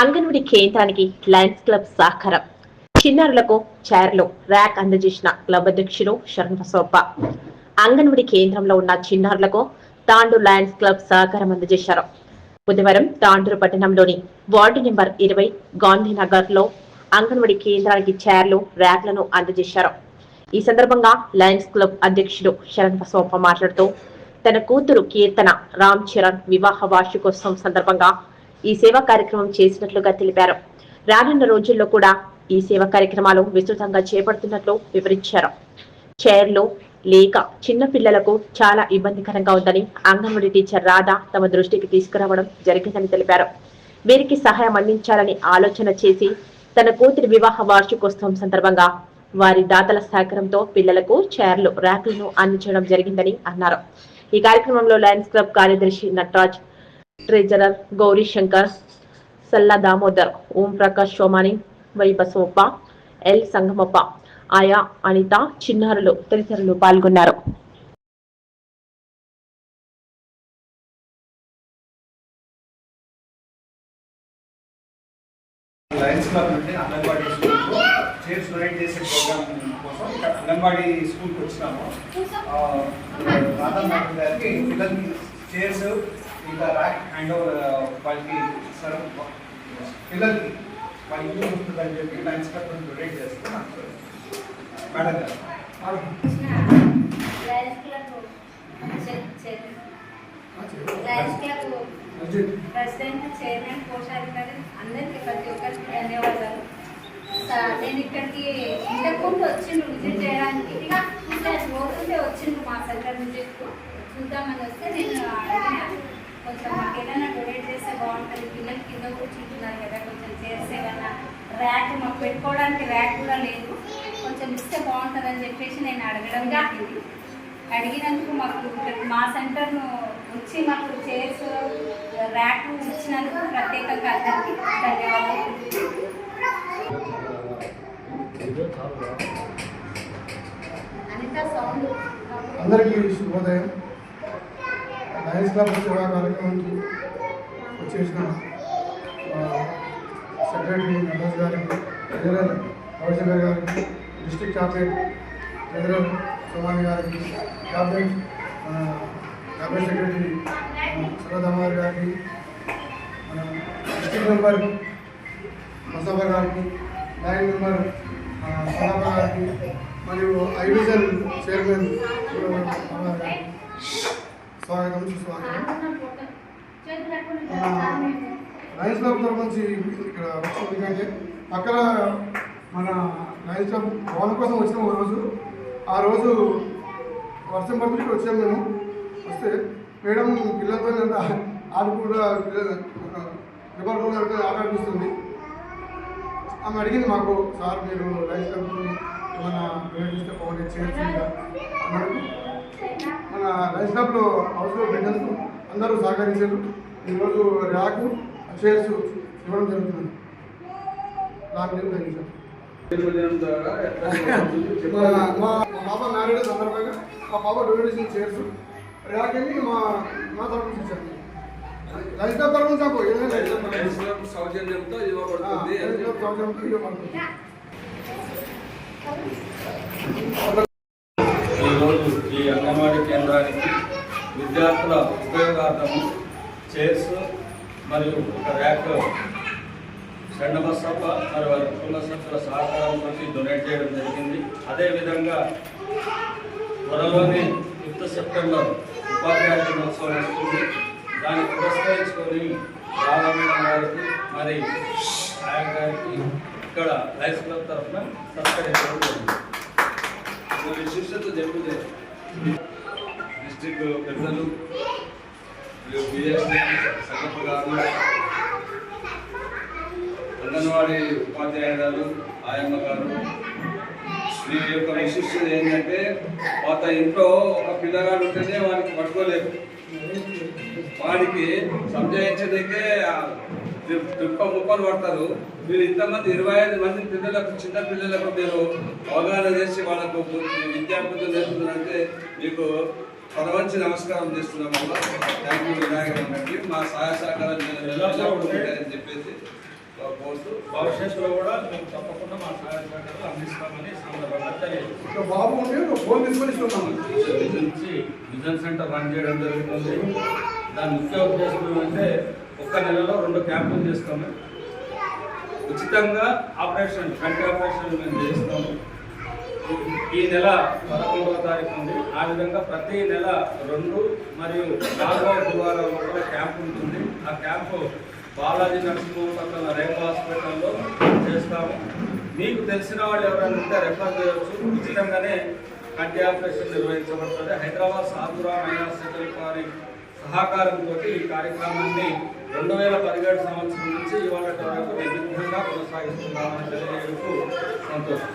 అంగన్వాడి కేంద్రానికి Lions club సహకారం. చిన్నారులకు చైర్లు ర్యాక్ అందజేసిన క్లబ్ అధ్యక్షులు శరణ్ బసవప్ప కేంద్రంలో ఉన్న చిన్నారులకు తాండూరు లయన్స్ క్లబ్ సహకారం అందజేశారు. బుధవారం తాండూరు పట్టణంలోని వార్డు నెంబర్ ఇరవై గాంధీనగర్లో అంగన్వాడి కేంద్రానికి చైర్లు ర్యాక్లను అందజేశారు. ఈ సందర్భంగా లయన్స్ క్లబ్ అధ్యక్షుడు శరణ్ బసవప్ప మాట్లాడుతూ తన కూతురు కీర్తన రామ్ చరణ్ వివాహ వార్షికోత్సవం సందర్భంగా ఈ సేవా కార్యక్రమం చేసినట్లుగా తెలిపారు. రానున్న రోజుల్లో కూడా ఈ సేవా కార్యక్రమాలు విస్తృతంగా చేపడుతున్నట్లు వివరించారు. చైర్లు లేక చిన్న పిల్లలకు చాలా ఇబ్బందికరంగా ఉందని అంగన్వాడీ టీచర్ రాధ తమ దృష్టికి తీసుకురావడం జరిగిందని తెలిపారు. వీరికి సహాయం అందించాలని ఆలోచన చేసి తన కూతురి వివాహ వార్షికోత్సవం సందర్భంగా వారి దాతల సహకారంతో పిల్లలకు చైర్లు ర్యాకులను అందించడం జరిగిందని అన్నారు. ఈ కార్యక్రమంలో లయన్స్ క్లబ్ కార్యదర్శి Nataraj treasurer Gauri Shankar Salla Damodar Om Prakash Somani Y Basavappa L Sangamappa ఆయా అనిత చిన్నారులు తదితరులు పాల్గొన్నారు. లయన్స్ క్లబ్ నుండి అంగన్వాడీ స్కూల్కు చైర్స్ డొనేట్ చేసే ప్రోగ్రామ్ కోసం అంగన్వాడీ స్కూల్కి వచ్చినాము. రాధా మేడం గారికి పిల్లలకి చైర్స్ ఇంకా ర్యాక్ హ్యాండ్ ఓవర్ వాళ్ళకి సర్ పిల్లలకి వాళ్ళకి యూజ్ ఉంటుందని చెప్పి లయన్స్ క్లబ్ డొనేట్ చేస్తున్నాం మేడం గారు ప్రెసిడెంట్ చైర్మన్ కోశాధికారి అందరికీ ప్రతి ఒక్కరికి ధన్యవాదాలు నేను ఇక్కడికి ఇంతకుముందు వచ్చిండు విజిట్ చేయడానికి పోతుంటే వచ్చిండు మా సెంటర్ నుంచి చూద్దామని వస్తే నేను కొంచెం మాకు ఏదైనా డొనేట్ చేస్తే బాగుంటుంది. పిల్లలు కింద కూర్చుంటున్నారు కదా కొంచెం చేస్తే కన్నా. ర్యాక్ మాకు పెట్టుకోవడానికి ర్యాక్ కూడా లేదు. కొంచెం ఇస్తే బాగుంటుందని చెప్పేసి నేను అడగడం జరిగింది. అడిగినందుకు మాకు మా సెంటర్ను వచ్చి మాకు చైర్స్ ర్యాక్ ఇచ్చినందుకు ప్రత్యేకంగా అందరికీ ధన్యవాదాలు. సౌండ్ అందరికీ శుభోదయం. లయన్స్ క్లబ్ సేవా కార్యక్రమానికి వచ్చేసిన సెక్రటరీ నటరాజ్ గారికి జనరల్ రవిశంకర్ గారికి డిస్ట్రిక్ట్ క్యాబినెట్ జనరల్ సోమాని గారికి క్యాబినెట్ క్యాబినెట్ సెక్రటరీ సరదామార్ గారికి మన డిస్ట్రిక్ట్ మెంబర్ ముస్తాఫా గారికి లైన్ మెంబర్ సలాఫా గారికి మరియు ఐవిజన్ చైర్మన్ గారికి. స్వాగతం సుస్వాగతం లయన్స్ క్లబ్ తరఫు నుంచి ఇక్కడ వచ్చింది ఎందుకంటే పక్కన మన లయన్స్ క్లబ్ భవనం కోసం వచ్చిన ఒక రోజు. ఆ రోజు వర్షం పడుతుంటే వచ్చాము మేము. వస్తే మేడం పిల్లలతో ఆడుకుంటూ రిపర్లో ఆట అనిపిస్తుంది. ఆమె అడిగింది మాకు సార్ మీరు లైఫ్ ఏమైనా చేస్తే బాగుంటుంది చేయొచ్చు మన లైఫ్ క్లబ్లో హౌస్లో బిడ్డలు అందరూ సహకరించారు. ఈరోజు ర్యాకు చైర్స్ ఇవ్వడం జరుగుతుంది. దాని మీద మా పాప మ్యారేజ్ సందర్భంగా మా పాప చైర్స్ ర్యాక్ అని మా మా తరఫు నుంచి తరఫు నాకు. సౌజన్యంతో ఇవ్వబడుతుంది. ఇవ్వబడుతుంది. ఈరోజు ఈ అంగన్వాడీ విద్యార్థుల ఉపయోగార్థము చైర్స్ మరియు ఒక ర్యాక్ షండమ సభ మరియు వారి కుటుంబ సభ్యుల సహకారంతో డొనేట్ చేయడం జరిగింది. అదేవిధంగా త్వరలోనే ఫిఫ్త్ సెప్టెంబర్ ఉపాధ్యాయ దినోత్సవం వస్తుంది. దాన్ని పురస్కరించుకొని రాధామేడం గారికి మరి నాయక్ గారికి ఇక్కడ లైఫ్ క్లబ్ తరఫున సత్కరించడం జరిగింది. మరి విశిష్టత జరుగుతుంది డిస్ట్రిక్ట్ పెద్దలు మరియు బిఎస్టీ సంగప్ప గారు అంగన్వాడీ ఉపాధ్యాయురాలు ఆయమ్మ గారు. మీ యొక్క విశిష్టత ఏంటంటే పాత ఇంట్లో ఒక పిల్లగాడు ఉంటేనే వానికి పట్టుకోలేదు వాడికి సంజయించడానికే దుప్ప ముప్పలు పడతారు. మీరు ఇంతమంది ఇరవై ఐదు మంది పిల్లలకు చిన్న పిల్లలకు మీరు అవగాహన చేసి వాళ్ళకు విద్యార్థులు నేర్పుతున్నారంటే మీకు పరవంచి నమస్కారం చేస్తున్నాం థ్యాంక్ యూ మా సహాయ సహకారం ఉంటాయని చెప్పేసి భవిష్యత్తులో కూడా మేము తప్పకుండా మా సహాయ సహకారాలు అందిస్తామని ఈ సందర్భంగా తెలియజేస్తున్నాం. ఒక బాబు ఉంటే ఒక ఫోన్ తీసుకొని విజన్ సెంటర్ రన్ చేయడం జరుగుతుంది. దాని ముఖ్య ఉద్దేశం ఏమంటే ఒక్క నెలలో రెండు క్యాంపులు చేస్తాము. ఉచితంగా ఆపరేషన్ కంటి ఆపరేషన్ మేము చేస్తాము. ఈ నెల పదకొండవ తారీఖు ఉంది. ఆ విధంగా ప్రతి నెల రెండు మరియు నాలుగవ గురువారం లోపల క్యాంప్ ఉంటుంది. ఆ క్యాంపు బాలాజీ నరసింహ పక్కన రేపు హాస్పిటల్లో చేస్తాము. మీకు తెలిసిన వాళ్ళు ఎవరైనా ఉంటే రెఫర్ చేయవచ్చు ఉచితంగానే కంటి ఆపరేషన్ నిర్వహించబడుతుంది. హైదరాబాద్ సాధురా మహిళా సెటిల్ వారి సహకారంతో ఈ కార్యక్రమాన్ని రెండు వేల పదిహేడు సంవత్సరం నుంచి ఇవాళ వరకు నిర్విఘ్నంగా కొనసాగిస్తున్నామని తెలియజేస్తూ సంతోషం.